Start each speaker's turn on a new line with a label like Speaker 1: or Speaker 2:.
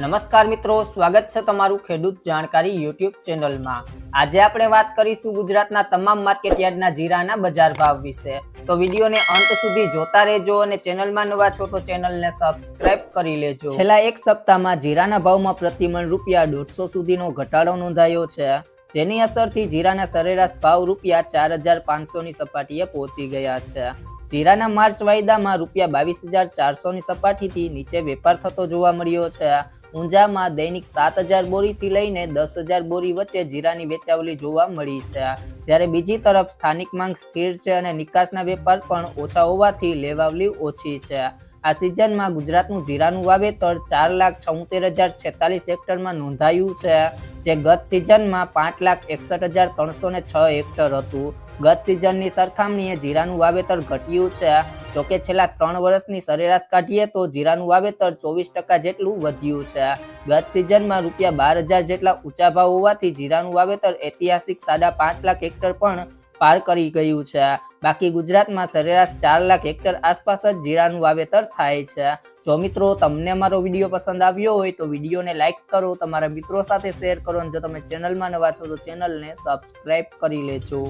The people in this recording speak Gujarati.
Speaker 1: નમસ્કાર મિત્રો, સ્વાગત છે તમારું ખેડૂત જાણકારી યુટ્યુબ ચેનલમાં. આજે આપણે વાત કરીશું ગુજરાતના તમામ માર્કેટયાર્ડના જીરાના બજાર ભાવ વિશે. તો વિડીયોને અંત સુધી જોતા રહેજો અને ચેનલમાં નવા છો તો ચેનલને સબસ્ક્રાઇબ કરી લેજો. છેલ્લા એક સપ્તાહમાં જીરાના ભાવમાં પ્રતિમણ રૂપિયા દોઢસો સુધીનો ઘટાડો નોંધાયો છે, જેની અસરથી જીરાના સરેરાશ ભાવ રૂપિયા ચાર હજાર પાંચસોની સપાટીએ પહોંચી ગયા છે. જીરાના માર્ચ વાયદામાં રૂપિયા બાવીસ હજાર ચારસોની સપાટીથી નીચે વેપાર થતો જોવા મળ્યો છે. ઊંઝામાં દૈનિક સાત હજાર બોરીથી લઈને દસ હજાર બોરી વચ્ચે જીરાની વેચાવલી જોવા મળી છે. જ્યારે બીજી તરફ સ્થાનિક માંગ સ્થિર છે અને નિકાસના વેપાર પણ ઓછા હોવાથી લેવાવલી ઓછી છે. આ સિઝનમાં ગુજરાતનું જીરાનું વાવેતર ચાર લાખ છોતેર હજાર છેતાલીસ હેક્ટરમાં નોંધાયું છે, જે ગત સિઝનમાં પાંચ લાખ એકસઠ હજાર ત્રણસો ને છ હેક્ટર હતું. ગત સિઝનની સરખામણીએ જીરાનું વાવેતર ઘટ્યું છે. જોકે છેલ્લા ત્રણ વર્ષની સરેરાશ કાઢીએ તો જીરાનું વાવેતર ચોવીસ ટકા જેટલું વધ્યું છે. ગત સિઝનમાં રૂપિયા બાર હજાર જેટલા ઊંચા ભાવ હોવાથી જીરાનું વાવેતર ઐતિહાસિક સાડા પાંચ લાખ હેક્ટર પણ પાર કરી ગયું છે. બાકી ગુજરાતમાં સરેરાશ ચાર લાખ હેક્ટર આસપાસ જ જીરાનું વાવેતર થાય છે. જો મિત્રો તમને મારો વીડિયો પસંદ આવ્યો હોય તો વિડીયોને લાઇક કરો, તમારા મિત્રો સાથે શેર કરો અને જો તમે ચેનલમાં નવા છો તો ચેનલને સબસ્ક્રાઇબ કરી લેજો.